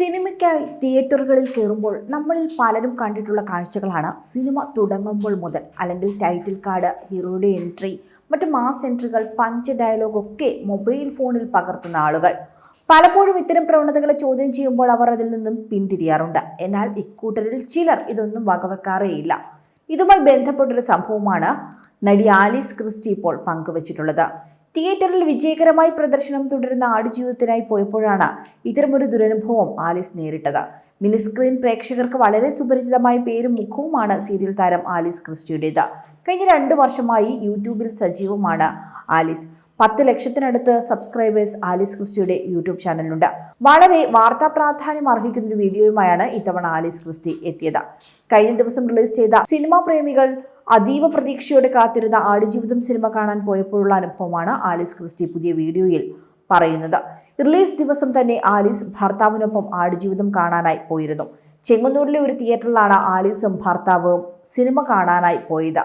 സിനിമയ്ക്കായി തിയേറ്ററുകളിൽ കയറുമ്പോൾ നമ്മളിൽ പലരും കണ്ടിട്ടുള്ള കാഴ്ചകളാണ്. സിനിമ തുടങ്ങുമ്പോൾ മുതൽ അല്ലെങ്കിൽ ടൈറ്റിൽ കാർഡ് ഹീറോയുടെ എൻട്രി മറ്റ് മാസ് എൻട്രികൾ പഞ്ച് ഡയലോഗ് ഒക്കെ മൊബൈൽ ഫോണിൽ പകർത്തുന്ന ആളുകൾ. പലപ്പോഴും ഇത്തരം പ്രവണതകളെ ചോദ്യം ചെയ്യുമ്പോൾ അവർ അതിൽ നിന്നും പിന്തിരിയാറുണ്ട്. എന്നാൽ ഇക്കൂട്ടരിൽ ചിലർ ഇതൊന്നും വകവെക്കാറേയില്ല. ഇതുമായി ബന്ധപ്പെട്ടൊരു സംഭവമാണ് നടി ആലീസ് ക്രിസ്റ്റി ഇപ്പോൾ പങ്കുവച്ചിട്ടുള്ളത്. തിയേറ്ററിൽ വിജയകരമായി പ്രദർശനം തുടരുന്ന ആടുജീവിതത്തിനായി പോയപ്പോഴാണ് ഇത്തരമൊരു ദുരനുഭവം ആലിസ് നേരിട്ടത്. മിനിസ്ക്രീൻ പ്രേക്ഷകർക്ക് വളരെ സുപരിചിതമായ പേരും മുഖവുമാണ് സീരിയൽ താരം ആലിസ് ക്രിസ്റ്റിയുടേത്. കഴിഞ്ഞ രണ്ട് വർഷമായി യൂട്യൂബിൽ സജീവമാണ് ആലീസ്. പത്ത് ലക്ഷത്തിനടുത്ത് സബ്സ്ക്രൈബേഴ്സ് ആലീസ് ക്രിസ്റ്റിയുടെ യൂട്യൂബ് ചാനലിലുണ്ട്. വളരെ വാർത്താ പ്രാധാന്യം അർഹിക്കുന്ന ഒരു വീഡിയോയുമായാണ് ഇത്തവണ ആലീസ് ക്രിസ്റ്റി എത്തിയത്. കഴിഞ്ഞ ദിവസം റിലീസ് ചെയ്ത സിനിമാ പ്രേമികൾ അതീവ പ്രതീക്ഷയോടെ കാത്തിരുന്ന ആടുജീവിതം സിനിമ കാണാൻ പോയപ്പോഴുള്ള അനുഭവമാണ് ആലീസ് ക്രിസ്റ്റി പുതിയ വീഡിയോയിൽ പറയുന്നത്. റിലീസ് ദിവസം തന്നെ ആലീസ് ഭർത്താവിനൊപ്പം ആടുജീവിതം കാണാനായി പോയിരുന്നു. ചെങ്ങന്നൂരിലെ ഒരു തിയേറ്ററിലാണ് ആലീസും ഭർത്താവും സിനിമ കാണാനായി പോയത്.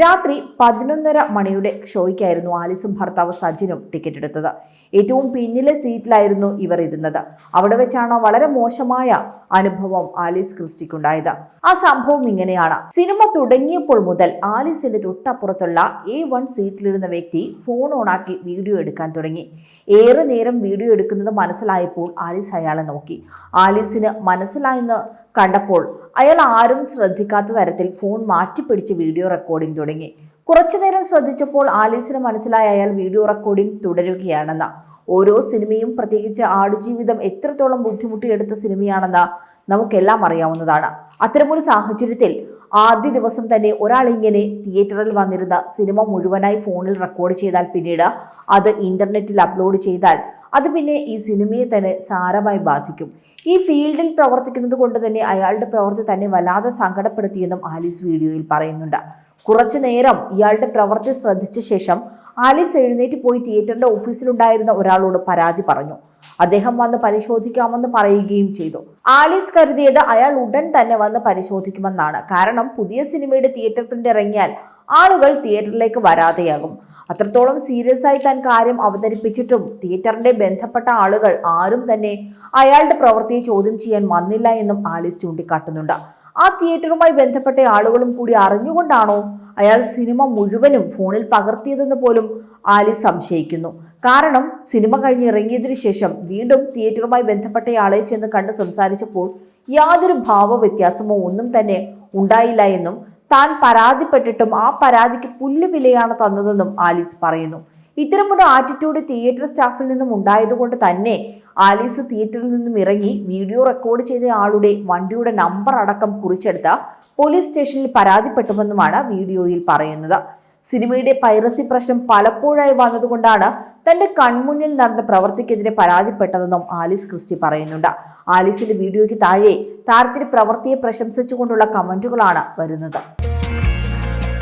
രാത്രി പതിനൊന്നര മണിയുടെ ഷോയ്ക്കായിരുന്നു ആലിസും ഭർത്താവ് സജിനും ടിക്കറ്റ് എടുത്തത്. ഏറ്റവും പിന്നിലെ സീറ്റിലായിരുന്നു ഇവർ ഇരുന്നത്. അവിടെ വെച്ചാണ് വളരെ മോശമായ അനുഭവം ആലിസ് ക്രിസ്റ്റിക്കുണ്ടായത്. ആ സംഭവം ഇങ്ങനെയാണ്. സിനിമ തുടങ്ങിയപ്പോൾ മുതൽ ആലിസിന്റെ തൊട്ടപ്പുറത്തുള്ള എ വൺ സീറ്റിലിരുന്ന വ്യക്തി ഫോൺ ഓണാക്കി വീഡിയോ എടുക്കാൻ തുടങ്ങി. ഏറെ നേരം വീഡിയോ എടുക്കുന്നത് മനസ്സിലായപ്പോൾ ആലിസ് അയാളെ നോക്കി. ആലിസിന് മനസ്സിലായെന്ന് കണ്ടപ്പോൾ അയാൾ ആരും ശ്രദ്ധിക്കാത്ത തരത്തിൽ ഫോൺ മാറ്റിപ്പിടിച്ച് വീഡിയോ റെക്കോർഡിംഗ് തുടങ്ങി. കുറച്ചു നേരം ശ്രദ്ധിച്ചപ്പോൾ ആലീസിന് മനസ്സിലായ അയാൾ വീഡിയോ റെക്കോർഡിംഗ് തുടരുകയാണെന്ന്. ഓരോ സിനിമയും പ്രത്യേകിച്ച് ആടുജീവിതം എത്രത്തോളം ബുദ്ധിമുട്ടിയെടുത്ത സിനിമയാണെന്ന് നമുക്കെല്ലാം അറിയാവുന്നതാണ്. അത്തരമൊരു സാഹചര്യത്തിൽ ആദ്യ ദിവസം തന്നെ ഒരാൾ ഇങ്ങനെ തിയേറ്ററിൽ വന്നിരുന്ന സിനിമ മുഴുവനായി ഫോണിൽ റെക്കോർഡ് ചെയ്താൽ പിന്നീട് അത് ഇന്റർനെറ്റിൽ അപ്ലോഡ് ചെയ്താൽ അത് പിന്നെ ഈ സിനിമയെ തന്നെ സാരമായി ബാധിക്കും. ഈ ഫീൽഡിൽ പ്രവർത്തിക്കുന്നത് കൊണ്ട് തന്നെ അയാളുടെ പ്രവൃത്തി തന്നെ വല്ലാതെ സങ്കടപ്പെടുത്തിയെന്നും ആലീസ് വീഡിയോയിൽ പറയുന്നുണ്ട്. കുറച്ചു നേരം ഇയാളുടെ പ്രവൃത്തി ശ്രദ്ധിച്ച ശേഷം ആലീസ് എഴുന്നേറ്റ് പോയി തിയേറ്ററിന്റെ ഓഫീസിലുണ്ടായിരുന്ന ഒരാളോട് പരാതി പറഞ്ഞു. അദ്ദേഹം വന്ന് പരിശോധിക്കാമെന്ന് പറയുകയും ചെയ്തു. ആലീസ് കരുതിയത് അയാൾ ഉടൻ തന്നെ വന്ന് പരിശോധിക്കുമെന്നാണ്. കാരണം പുതിയ സിനിമയുടെ തിയേറ്റർ പ്രിന്റ് ഇറങ്ങിയാൽ ആളുകൾ തിയേറ്ററിലേക്ക് വരാതെയാകും. അത്രത്തോളം സീരിയസ് ആയി താൻ കാര്യം അവതരിപ്പിച്ചിട്ടും തിയേറ്ററിന്റെ ബന്ധപ്പെട്ട ആളുകൾ ആരും തന്നെ അയാളുടെ പ്രവൃത്തിയെ ചോദ്യം ചെയ്യാൻ വന്നില്ല എന്നും ആലീസ് ചൂണ്ടിക്കാട്ടുന്നുണ്ട്. ആ തിയേറ്ററുമായി ബന്ധപ്പെട്ട ആളുകളും കൂടി അറിഞ്ഞുകൊണ്ടാണോ അയാൾ സിനിമ മുഴുവനും ഫോണിൽ പകർത്തിയതെന്ന് പോലും ആലി സംശയിക്കുന്നു. കാരണം സിനിമ കഴിഞ്ഞ് ഇറങ്ങിയതിനു ശേഷം വീണ്ടും തിയേറ്ററുമായി ബന്ധപ്പെട്ടയാളെ ചെന്ന് കണ്ട് സംസാരിച്ചപ്പോൾ യാതൊരു ഭാവ വ്യത്യാസമോ ഒന്നും തന്നെ ഉണ്ടായില്ല എന്നും താൻ പരാതിപ്പെട്ടിട്ടും ആ പരാതിക്ക് പുല്ലുവിലയാണ് തന്നതെന്നും ആലീസ് പറയുന്നു. ഇത്തരമൊരു ആറ്റിറ്റ്യൂഡ് തിയേറ്റർ സ്റ്റാഫിൽ നിന്നും ഉണ്ടായതുകൊണ്ട് തന്നെ ആലീസ് തിയേറ്ററിൽ നിന്നും ഇറങ്ങി വീഡിയോ റെക്കോർഡ് ചെയ്ത ആളുടെ വണ്ടിയുടെ നമ്പർ അടക്കം കുറിച്ചെടുത്ത പോലീസ് സ്റ്റേഷനിൽ പരാതിപ്പെട്ടുവെന്നുമാണ് വീഡിയോയിൽ പറയുന്നത്. സിനിമയുടെ പൈറസി പ്രശ്നം പലപ്പോഴായി വന്നതുകൊണ്ടാണ് തന്റെ കൺമുന്നിൽ നടന്ന പ്രവൃത്തിക്കെതിരെ പരാതിപ്പെട്ടതെന്നും ആലീസ് ക്രിസ്റ്റി പറയുന്നുണ്ട്. ആലീസിന്റെ വീഡിയോയ്ക്ക് താഴെ താരത്തിന്റെ പ്രവൃത്തിയെ പ്രശംസിച്ചുകൊണ്ടുള്ള കമന്റുകളാണ് വരുന്നത്.